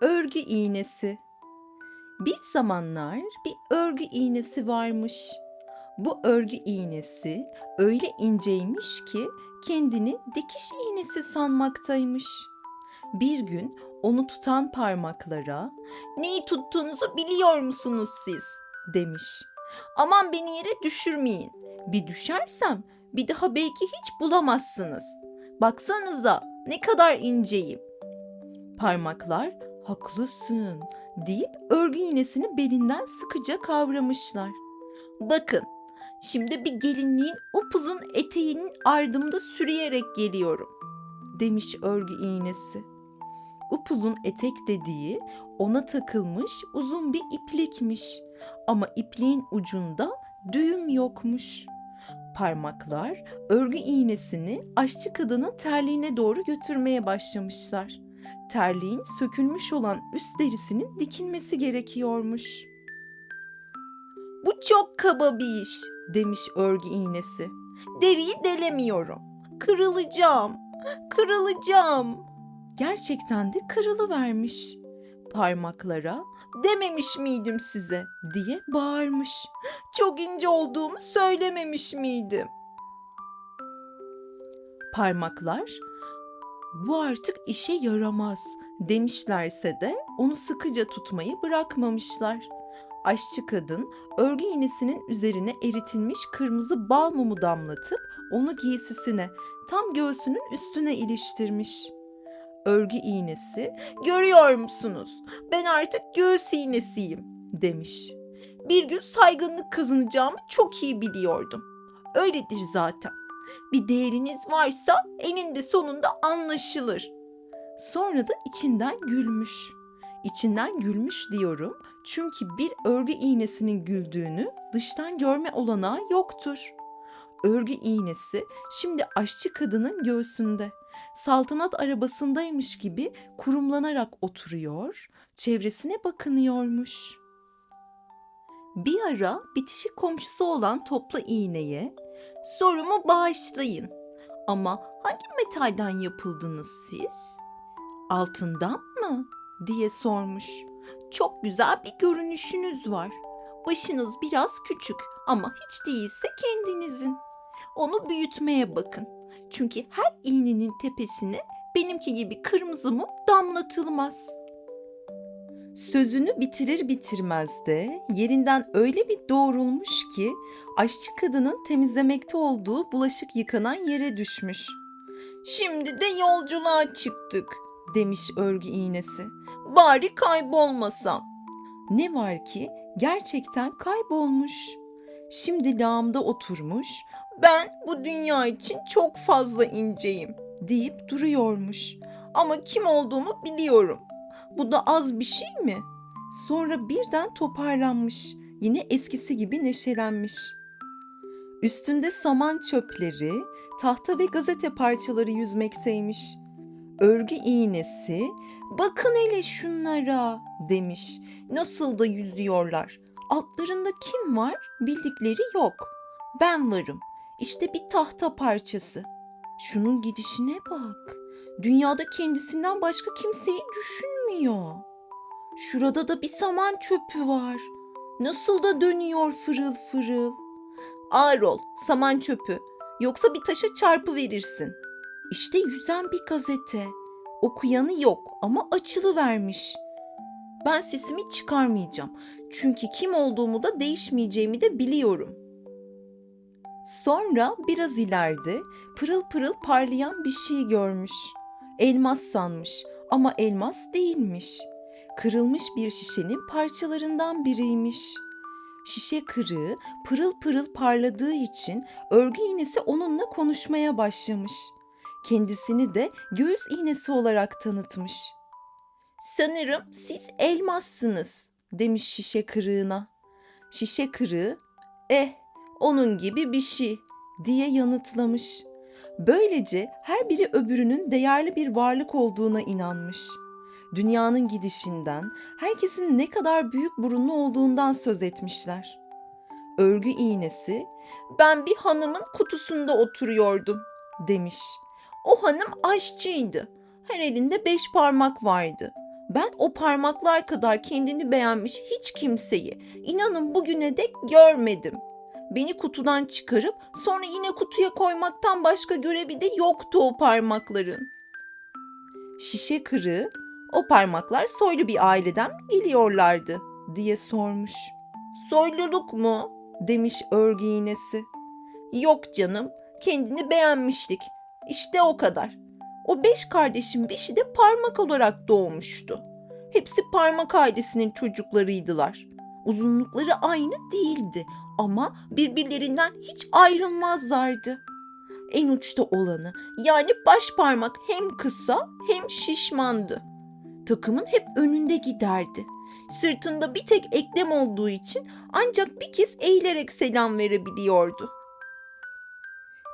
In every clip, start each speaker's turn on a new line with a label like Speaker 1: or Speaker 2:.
Speaker 1: Örgü iğnesi. Bir zamanlar bir örgü iğnesi varmış. Bu örgü iğnesi öyle inceymiş ki kendini dikiş iğnesi sanmaktaymış. Bir gün onu tutan parmaklara "Neyi tuttuğunuzu biliyor musunuz siz?" demiş. "Aman beni yere düşürmeyin. Bir düşersem bir daha belki hiç bulamazsınız. Baksanıza ne kadar inceyim." Parmaklar haklısın deyip örgü iğnesini belinden sıkıca kavramışlar. Bakın şimdi bir gelinliğin upuzun eteğinin ardımda sürüyerek geliyorum demiş örgü iğnesi. Upuzun etek dediği ona takılmış uzun bir iplikmiş ama ipliğin ucunda düğüm yokmuş. Parmaklar örgü iğnesini aşçı kadının terliğine doğru götürmeye başlamışlar terliğin sökülmüş olan üst derisinin dikilmesi gerekiyormuş. Bu çok kaba bir iş demiş örgü iğnesi. Deriyi delemiyorum. Kırılacağım. Kırılacağım. Gerçekten de kırılıvermiş. Parmaklara dememiş miydim size diye bağırmış. Çok ince olduğumu söylememiş miydim? Parmaklar bu artık işe yaramaz demişlerse de onu sıkıca tutmayı bırakmamışlar. Aşçı kadın örgü iğnesinin üzerine eritilmiş kırmızı bal mumu damlatıp onu giysisine tam göğsünün üstüne iliştirmiş. Örgü iğnesi görüyor musunuz ben artık göğüs iğnesiyim demiş. Bir gün saygınlık kazanacağımı çok iyi biliyordum. Öyledir zaten. Bir değeriniz varsa eninde sonunda anlaşılır. Sonra da içinden gülmüş. İçinden gülmüş diyorum çünkü bir örgü iğnesinin güldüğünü dıştan görme olanağı yoktur. Örgü iğnesi şimdi aşçı kadının göğsünde. Saltanat arabasındaymış gibi kurumlanarak oturuyor, çevresine bakınıyormuş. Bir ara bitişik komşusu olan toplu iğneye Sorumu bağışlayın. Ama hangi metalden yapıldınız siz? Altından mı? diye sormuş. Çok güzel bir görünüşünüz var. Başınız biraz küçük ama hiç değilse kendinizin. Onu büyütmeye bakın. Çünkü her iğnenin tepesine benimki gibi kırmızı mum damlatılmaz.'' Sözünü bitirir bitirmez de yerinden öyle bir doğrulmuş ki aşçı kadının temizlemekte olduğu bulaşık yıkanan yere düşmüş. Şimdi de yolculuğa çıktık demiş örgü iğnesi. Bari kaybolmasam. Ne var ki gerçekten kaybolmuş. Şimdi lağımda oturmuş. Ben bu dünya için çok fazla inceyim deyip duruyormuş. Ama kim olduğumu biliyorum. Bu da az bir şey mi? Sonra birden toparlanmış. Yine eskisi gibi neşelenmiş. Üstünde saman çöpleri, tahta ve gazete parçaları yüzmekteymiş. Örgü iğnesi, bakın hele şunlara demiş. Nasıl da yüzüyorlar. Altlarında kim var? Bildikleri yok. Ben varım. İşte bir tahta parçası. Şunun gidişine bak. Dünyada kendisinden başka kimseyi düşünmüyor. Şurada da bir saman çöpü var. Nasıl da dönüyor fırıl fırıl. Ağır ol, saman çöpü. Yoksa bir taşa çarpı verirsin. İşte yüzen bir gazete. Okuyanı yok ama açılı vermiş. Ben sesimi çıkarmayacağım. Çünkü kim olduğumu da değişmeyeceğimi de biliyorum. Sonra biraz ileride pırıl pırıl parlayan bir şey görmüş. Elmas sanmış ama elmas değilmiş. Kırılmış bir şişenin parçalarından biriymiş. Şişe kırığı pırıl pırıl parladığı için örgü iğnesi onunla konuşmaya başlamış. Kendisini de göğüs iğnesi olarak tanıtmış. Sanırım siz elmassınız demiş şişe kırığına. Şişe kırığı eh onun gibi bir şey diye yanıtlamış. Böylece her biri öbürünün değerli bir varlık olduğuna inanmış. Dünyanın gidişinden, herkesin ne kadar büyük burunlu olduğundan söz etmişler. Örgü iğnesi, ben bir hanımın kutusunda oturuyordum demiş. O hanım aşçıydı. Her elinde beş parmak vardı. Ben o parmaklar kadar kendini beğenmiş hiç kimseyi inanın bugüne dek görmedim. Beni kutudan çıkarıp sonra yine kutuya koymaktan başka görevi de yoktu o parmakların. Şişe kırığı, o parmaklar soylu bir aileden mi geliyorlardı diye sormuş. Soyluluk mu? demiş örgü iğnesi. Yok canım, kendini beğenmişlik. İşte o kadar. O beş kardeşin beşi de parmak olarak doğmuştu. Hepsi parmak ailesinin çocuklarıydılar. Uzunlukları aynı değildi ama birbirlerinden hiç ayrılmazlardı. En uçta olanı yani baş parmak hem kısa hem şişmandı. Takımın hep önünde giderdi. Sırtında bir tek eklem olduğu için ancak bir kez eğilerek selam verebiliyordu.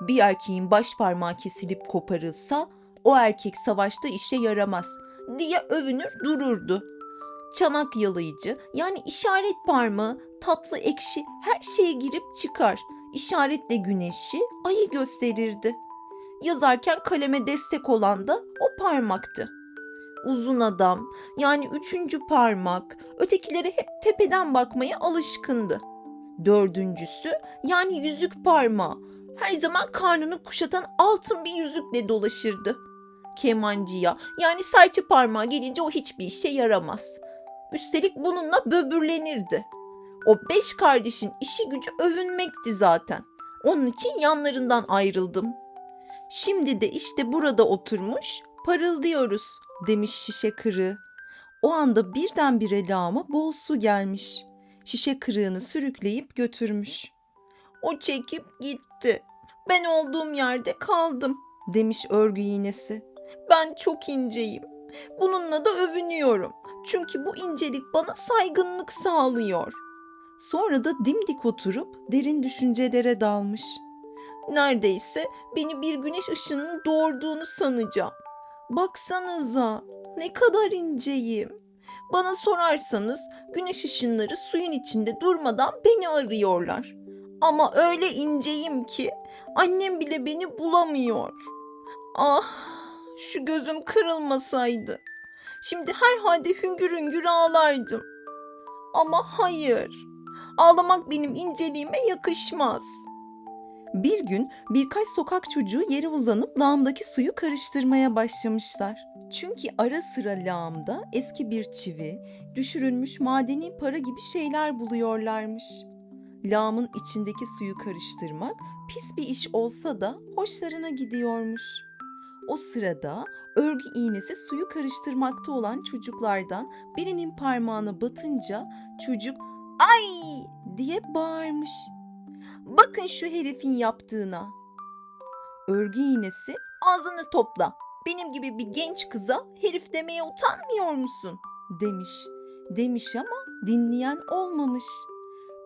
Speaker 1: Bir erkeğin baş parmağı kesilip koparılsa o erkek savaşta işe yaramaz diye övünür dururdu. Çanak yalayıcı yani işaret parmağı tatlı ekşi her şeye girip çıkar. İşaretle güneşi, ayı gösterirdi. Yazarken kaleme destek olan da o parmaktı. Uzun adam yani üçüncü parmak ötekilere hep tepeden bakmaya alışkındı. Dördüncüsü yani yüzük parmağı her zaman karnını kuşatan altın bir yüzükle dolaşırdı. Kemancıya yani serçe parmağı gelince o hiçbir işe yaramaz. Üstelik bununla böbürlenirdi. O beş kardeşin işi gücü övünmekti zaten. Onun için yanlarından ayrıldım. Şimdi de işte burada oturmuş parıldıyoruz demiş şişe kırığı. O anda birdenbire lağıma bol su gelmiş. Şişe kırığını sürükleyip götürmüş. O çekip gitti. Ben olduğum yerde kaldım demiş örgü iğnesi. Ben çok inceyim. Bununla da övünüyorum. Çünkü bu incelik bana saygınlık sağlıyor. Sonra da dimdik oturup derin düşüncelere dalmış. Neredeyse beni bir güneş ışığının doğurduğunu sanacağım. Baksanıza ne kadar inceyim. Bana sorarsanız güneş ışınları suyun içinde durmadan beni arıyorlar. Ama öyle inceyim ki annem bile beni bulamıyor. Ah şu gözüm kırılmasaydı. Şimdi herhalde hüngür hüngür ağlardım. Ama hayır. Ağlamak benim inceliğime yakışmaz. Bir gün birkaç sokak çocuğu yere uzanıp lağımdaki suyu karıştırmaya başlamışlar. Çünkü ara sıra lağımda eski bir çivi, düşürülmüş madeni para gibi şeyler buluyorlarmış. Lağımın içindeki suyu karıştırmak pis bir iş olsa da hoşlarına gidiyormuş. O sırada örgü iğnesi suyu karıştırmakta olan çocuklardan birinin parmağına batınca çocuk ay diye bağırmış. Bakın şu herifin yaptığına. Örgü iğnesi ağzını topla. Benim gibi bir genç kıza herif demeye utanmıyor musun? demiş. Demiş ama dinleyen olmamış.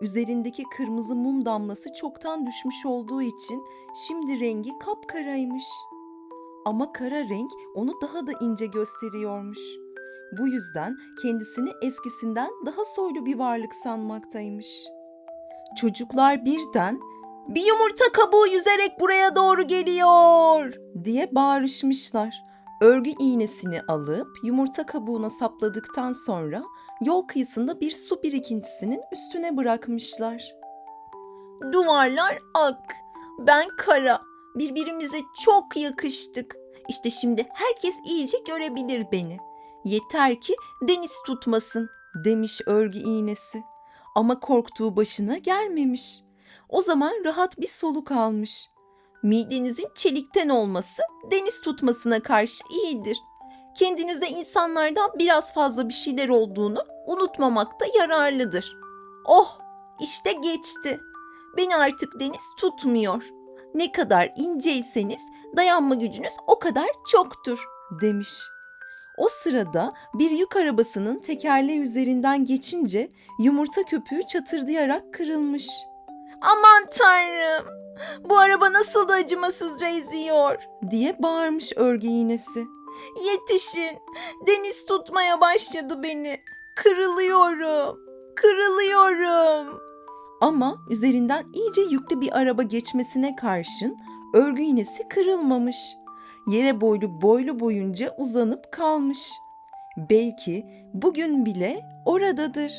Speaker 1: Üzerindeki kırmızı mum damlası çoktan düşmüş olduğu için şimdi rengi kapkaraymış. Ama kara renk onu daha da ince gösteriyormuş. Bu yüzden kendisini eskisinden daha soylu bir varlık sanmaktaymış. Çocuklar birden bir yumurta kabuğu yüzerek buraya doğru geliyor diye bağırışmışlar. Örgü iğnesini alıp yumurta kabuğuna sapladıktan sonra yol kıyısında bir su birikintisinin üstüne bırakmışlar. Duvarlar ak, ben kara. Birbirimize çok yakıştık. İşte şimdi herkes iyice görebilir beni. Yeter ki deniz tutmasın demiş örgü iğnesi. Ama korktuğu başına gelmemiş. O zaman rahat bir soluk almış. Midenizin çelikten olması deniz tutmasına karşı iyidir. Kendinizde insanlardan biraz fazla bir şeyler olduğunu unutmamakta yararlıdır. Oh, işte geçti. Beni artık deniz tutmuyor. Ne kadar inceyseniz dayanma gücünüz o kadar çoktur demiş. O sırada bir yük arabasının tekerleği üzerinden geçince yumurta köpüğü çatırdayarak kırılmış. Aman tanrım bu araba nasıl da acımasızca eziyor diye bağırmış örgü iğnesi. Yetişin deniz tutmaya başladı beni. Kırılıyorum, kırılıyorum. Ama üzerinden iyice yüklü bir araba geçmesine karşın örgü iğnesi kırılmamış. Yere boylu boylu boyunca uzanıp kalmış. Belki bugün bile oradadır.